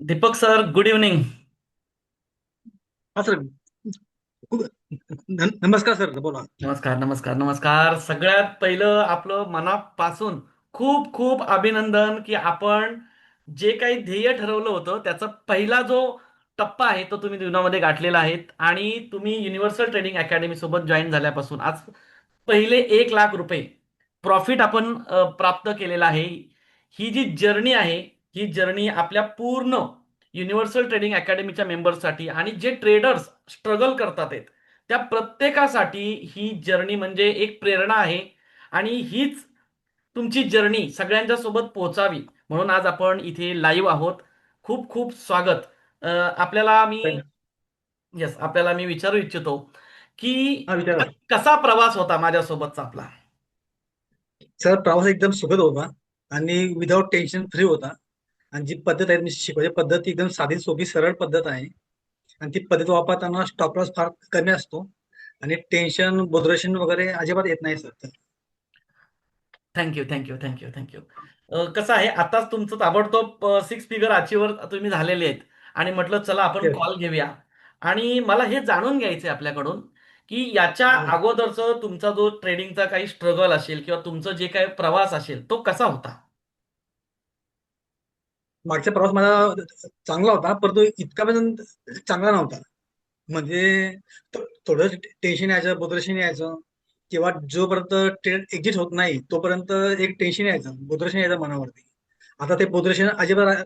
Deepak sir good evening हा sir. नमस्कार sir. बोला. नमस्कार नमस्कार नमस्कार. सगळ्यात पहिलं आपलं मनापासून खूप खूप अभिनंदन की आपण जे काही ध्येय ठरवलं होतं त्याचा पहिला जो टप्पा आहे तो तुम्ही जीवनामध्ये गाठलेला आहे. आणि तुम्ही युनिव्हर्सल ट्रेनिंग अकॅडमी सोबत जॉईन झाल्यापासून आज पहिले एक लाख रुपये प्रॉफिट आपण प्राप्त केलेला आहे. ही जी जर्नी आहे ही जर्नी आपल्या पूर्ण युनिव्हर्सल ट्रेडिंग अकॅडमीच्या मेंबर्ससाठी आणि जे ट्रेडर्स स्ट्रगल करतात आहेत त्या प्रत्येकासाठी ही जर्नी म्हणजे एक प्रेरणा आहे. आणि हीच तुमची जर्नी सगळ्यांच्या सोबत पोहोचावी म्हणून आज आपण इथे लाईव्ह आहोत. खूप खूप स्वागत. आपल्याला मी येस आपल्याला मी विचारू इच्छितो की कसा प्रवास होता माझ्यासोबतचा आपला? सर प्रवास एकदम सुखद होता आणि विदाउट टेन्शन फ्री होता. आणि जी पद्धत आहे मी शिकवायची पद्धत एकदम साधी सोपी सरळ पद्धत आहे. आणि ती पद्धत वापरताना स्टॉप लॉस फार कमी असतो. आणि टेन्शन बोधरेशन वगैरे अजिबात येत नाही sir. Thank you thank you thank you thank you कसं आहे आताच तुमचं ताबडतोब सिक्स फिगर अचिव्हर तुम्ही झालेले आहेत. आणि म्हटलं चला आपण. कॉल घेऊया. आणि मला हे जाणून घ्यायचंय आपल्याकडून की याच्या अगोदरचं तुमचा जो ट्रेडिंगचा काही स्ट्रगल असेल किंवा तुमचं जे काही प्रवास असेल तो कसा होता? मागचा प्रवास माझा चांगला होता परंतु इतका पण चांगला नव्हता. म्हणजे थोडं टेन्शन यायचं बोधरेशन यायचं किंवा जोपर्यंत ट्रेड एक्झिट होत नाही तोपर्यंत एक टेन्शन यायचं बोधरेशन यायचं मनावरती. आता ते बोधरेशन अजिबात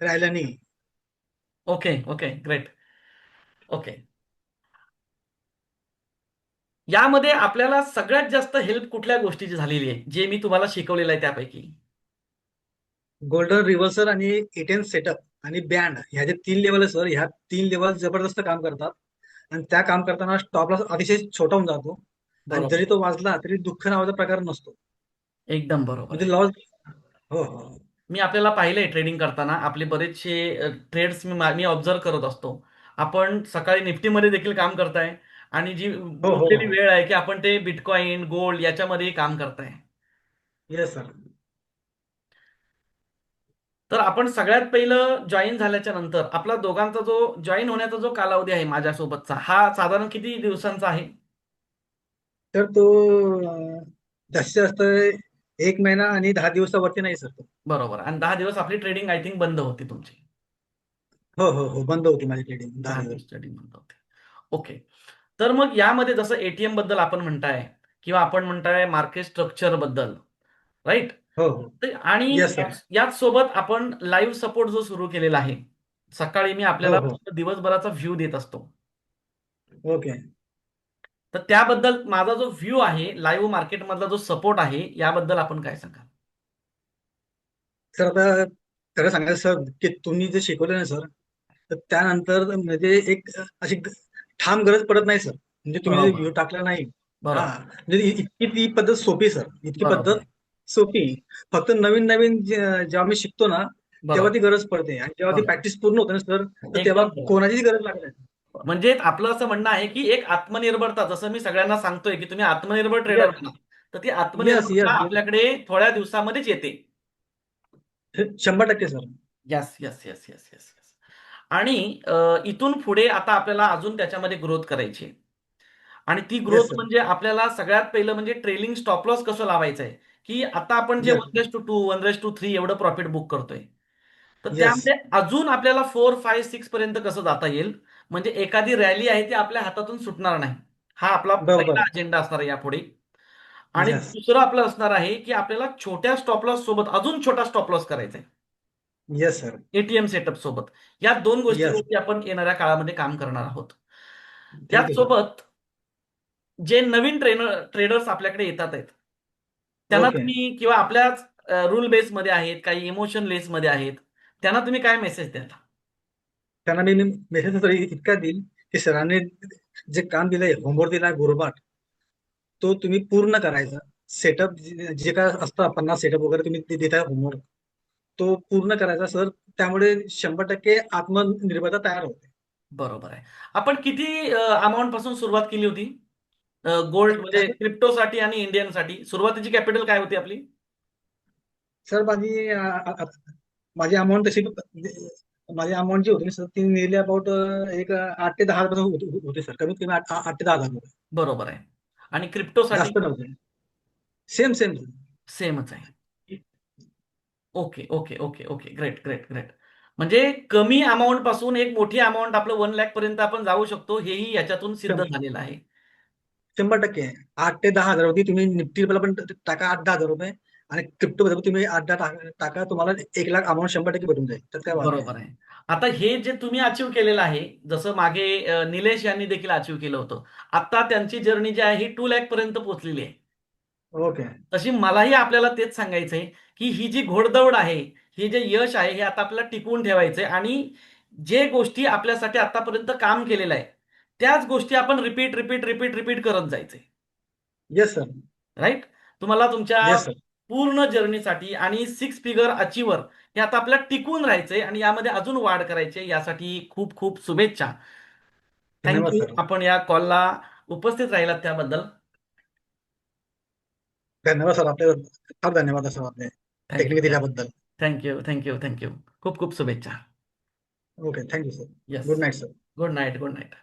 राहिलं नाही. Okay okay great okay. यामध्ये आपल्याला सगळ्यात जास्त हेल्प कुठल्या गोष्टीची झालेली आहे? जे मी तुम्हाला शिकवलेलं आहे त्यापैकी. गोल्डन रिव्हर्सल आणि एटीएन सेटअप आणि बँड ह्या जे तीन लेवल आहे सर ह्या तीन लेवल जबरदस्त काम करतात. आणि त्या काम करताना स्टॉप लॉस अतिशय छोटा होऊन जातो. आणि जरी तो वाजला तरी दुःख नावाचा प्रकार नसतो. एकदम बरोबर. म्हणजे लॉस हो हो. मी आपल्याला पाहिलंय ट्रेडिंग करताना आपले बरेचसे ट्रेड्स मी मी ऑब्झर्व करत असतो. आपण सकाळी निफ्टीमध्ये देखील काम करताय आणि जी हो हो. वेळ आहे की आपण ते बिटकॉइन गोल्ड याच्यामध्येही काम करताय. येस सर तर आपण सगळ्यात पहिलं जॉईन झाल्याच्यानंतर आपला दोघांचा जो जॉईन होण्याचा जो कालावधी आहे माझ्यासोबतचा हा साधारण किती दिवसांचा आहे? तर तो जास्तीत जास्त एक महिना आणि दहा दिवसावरती नाही सर बरोबर. आणि दहा दिवस आपली ट्रेडिंग आय थिंक बंद होती तुमची. हो हो हो बंद होती माझी ट्रेडिंग दहा दिवस. ट्रेडिंग बंद होते. ओके तर मग यामध्ये जसं एटीएमबद्दल आपण म्हणताय किंवा आपण म्हणताय मार्केट स्ट्रक्चरबद्दल राईट हो. हो आणि येस सर याच सोबत आपण लाईव्ह सपोर्ट जो सुरू केलेला आहे सकाळी मी हो आपल्याला हो फक्त दिवसभराचा व्ह्यू देत असतो. ओके. तर त्याबद्दल माझा जो व्ह्यू आहे लाईव्ह मार्केटमधला जो सपोर्ट आहे याबद्दल आपण काय सांगाल? सर आता खरं सांगायचं सर की तुम्ही जे शिकवलं ना सर तर त्यानंतर म्हणजे एक अशी ग- ठाम गरज पडत नाही सर. म्हणजे तुम्ही जे बरोबर व्ह्यू टाकला नाही. हा. बरोबर म्हणजे इ- इतकी ती पद्धत सोपी सर. इतकी बरोबर. पद्धत आहे सोपी फक्त नवीन नवीन जेव्हा मी शिकतो ना तेव्हा ती गरज पडते. आणि जेव्हा ती प्रॅक्टिस पूर्ण होते ना सर तेव्हा कोणाचीच गरज लागत नाही. म्हणजे आपलं असं म्हणणं आहे की एक आत्मनिर्भरता जसं मी सगळ्यांना सांगतोय की तुम्ही आत्मनिर्भर ट्रेडर तर ती येस आपल्याकडे थोड्या दिवसामध्येच येते. शंभर टक्के sir yes yes yes yes yes आणि इथून पुढे आता आपल्याला अजून त्याच्यामध्ये ग्रोथ करायची आहे. आणि ती ग्रोथ म्हणजे आपल्याला सगळ्यात पहिलं म्हणजे ट्रेलिंग स्टॉप लॉस कसं लावायचं आहे की आता आपण जे one ratio two two one ratio two three एवढं प्रॉफिट बुक करतोय. तर त्यामध्ये अजून आपल्याला फोर फाय सिक्स पर्यंत कसं जाता येईल? म्हणजे एखादी रॅली आहे ती आपल्या हातातून सुटणार नाही. हा आपला पहिला अजेंडा असणार आहे यापुढे. आणि दुसरं आपलं असणार आहे की आपल्याला छोट्या स्टॉप लॉस सोबत अजून छोटा स्टॉप लॉस करायचा आहे येस सर एटीएम सेटअप सोबत. या दोन गोष्टीवरती आपण येणाऱ्या काळामध्ये काम करणार आहोत. त्याचसोबत जे नवीन ट्रेनर ट्रेडर्स आपल्याकडे येतात आहेत त्यांना तुम्ही किंवा आपल्याच रूल बेसमध्ये आहेत काही इमोशन लेसमध्ये आहेत त्यांना तुम्ही काय मेसेज द्याल? त्यांना मी मेसेज तर इतका देईल की सरांनी जे काम दिलंय होमवर्क दिलाय गोरबाट तो तुम्ही पूर्ण करायचा. सेटअप जे काय असतं पन्नास सेटअप वगैरे तुम्ही देताय होमवर्क तो पूर्ण करायचा. सर त्यामुळे शंभर टक्के आत्मनिर्भरता तयार होते. बरोबर आहे. आपण किती अमाऊंटपासून सुरुवात केली होती? गोल्ड म्हणजे क्रिप्टोसाठी आणि इंडियनसाठी. सुरुवातीची कॅपिटल काय होती आपली? सर माझी माझी अमाऊंट तशी माझी अमाऊंट जी होती सर ती नियरली अबाउट एक आठ ते दहा हजार होते सर. कमीत कमी आठ ते दहा हजार बरोबर आहे. आणि क्रिप्टोसाठी? जास्त नव्हते. सेम सेम सेमच आहे. Okay okay okay okay. Great great great म्हणजे कमी अमाऊंटपासून एक मोठी अमाऊंट आपलं वन लॅक पर्यंत आपण जाऊ शकतो हेही याच्यातून सिद्ध झालेलं आहे. शंभर टक्के. आहे. आठ ते दहा हजार होती तुम्ही निफ्टी पण टाका आठ दहा हजार रुपये. आणि क्रिप्टो मध्ये तुम्ही आठ दहा टाका- तुम्हाला एक लाख अमाऊंट शंभर टक्के भेटून जाईल. तर काय. बरोबर आहे. आता हे जे तुम्ही अचीव केलेलं आहे जसं मागे निलेश यांनी देखील अचीव केलं होतं. आता त्यांची जर्नी जी आहे ही टू लॅक पर्यंत पोहोचलेली आहे. ओके. तशी मलाही आपल्याला तेच सांगायचं आहे की ही जी घोडदौड आहे हे जे यश आहे हे आता आपल्याला टिकवून ठेवायचंय. आणि जे गोष्टी आपल्यासाठी आतापर्यंत काम केलेलं आहे त्याच गोष्टी आपण रिपीट रिपीट रिपीट रिपीट करत जायचे येस सर राईट तुम्हाला तुमच्या येस सर पूर्ण जर्नीसाठी आणि सिक्स फिगर अचिव्हर हे आता आपल्याला टिकून राहायचंय आणि यामध्ये अजून वाढ करायची. यासाठी खूप खूप शुभेच्छा. धन्यवाद थँक्यू सर आपण या कॉलला उपस्थित राहिलात त्याबद्दल. धन्यवाद सर आपले फार धन्यवाद सर आपले टेक्निक थँक्यू दिल्याबद्दल. Thank you thank you thank you खूप खूप शुभेच्छा. Okay thank you sir yes good night sir good night good night